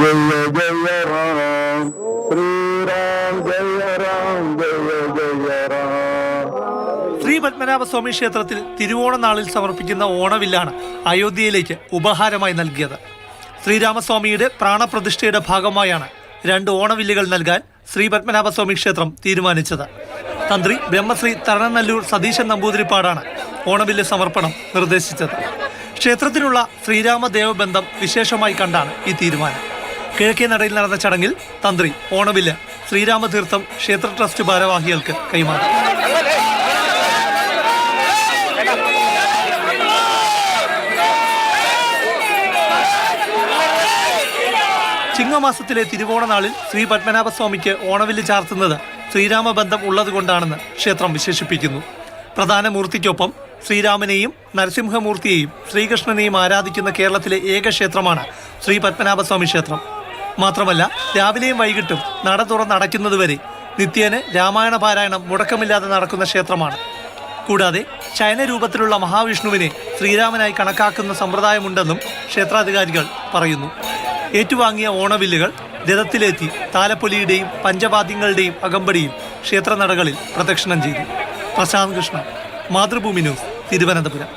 ജയ ജയ റാം ശ്രീറാം ജയ റാം ജയ ജയ റാം ശ്രീ പത്മനാഭസ്വാമി ക്ഷേത്രത്തിൽ തിരുവോണ നാളിൽ സമർപ്പിക്കുന്ന ഓണവില്ലാണ് അയോധ്യയിലേക്ക് ഉപഹാരമായി നൽകിയത്. ശ്രീരാമസ്വാമിയുടെ പ്രാണപ്രതിഷ്ഠയുടെ ഭാഗമായാണ് രണ്ട് ഓണവില്ലുകൾ നൽകാൻ ശ്രീ പത്മനാഭസ്വാമി ക്ഷേത്രം തീരുമാനിച്ചത്. തന്ത്രി ബ്രഹ്മശ്രീ തരണനല്ലൂർ സതീശൻ നമ്പൂതിരിപ്പാടാണ് ഓണവില്ല് സമർപ്പണം നിർദ്ദേശിച്ചത്. ക്ഷേത്രത്തിനുള്ള ശ്രീരാമദേവബന്ധം വിശേഷമായി കണ്ടാണ് ഈ തീരുമാനം. കിഴക്കേ നടയിൽ നടന്ന ചടങ്ങിൽ തന്ത്രി ഓണവില്ല ശ്രീരാമതീർത്ഥം ക്ഷേത്ര ട്രസ്റ്റ് ഭാരവാഹികൾക്ക് കൈമാറി. ചിങ്ങമാസത്തിലെ തിരുവോണ നാളിൽ ശ്രീ പത്മനാഭസ്വാമിക്ക് ഓണവില്ല് ചാർത്തുന്നത് ശ്രീരാമബന്ധം ഉള്ളതുകൊണ്ടാണെന്ന് ക്ഷേത്രം വിശേഷിപ്പിക്കുന്നു. പ്രധാന മൂർത്തിക്കൊപ്പം ശ്രീരാമനെയും നരസിംഹമൂർത്തിയെയും ശ്രീകൃഷ്ണനെയും ആരാധിക്കുന്ന കേരളത്തിലെ ഏക ക്ഷേത്രമാണ് ശ്രീ പത്മനാഭസ്വാമി ക്ഷേത്രം. മാത്രമല്ല രാവിലെയും വൈകിട്ടും നട തുറന്നടയ്ക്കുന്നതുവരെ നിത്യേന രാമായണ പാരായണം മുടക്കമില്ലാതെ നടക്കുന്ന ക്ഷേത്രമാണ്. കൂടാതെ ശയന രൂപത്തിലുള്ള മഹാവിഷ്ണുവിനെ ശ്രീരാമനായി കണക്കാക്കുന്ന സമ്പ്രദായമുണ്ടെന്നും ക്ഷേത്രാധികാരികൾ പറയുന്നു. ഏറ്റുവാങ്ങിയ ഓണവില്ലുകൾ രഥത്തിലെത്തി താലപ്പൊലിയുടെയും പഞ്ചവാദ്യങ്ങളുടെയും അകമ്പടിയിൽ ക്ഷേത്രനടകളിൽ പ്രദക്ഷിണം ചെയ്തു. പ്രശാന്ത് കൃഷ്ണ മാതൃഭൂമി ന്യൂസ് തിരുവനന്തപുരം.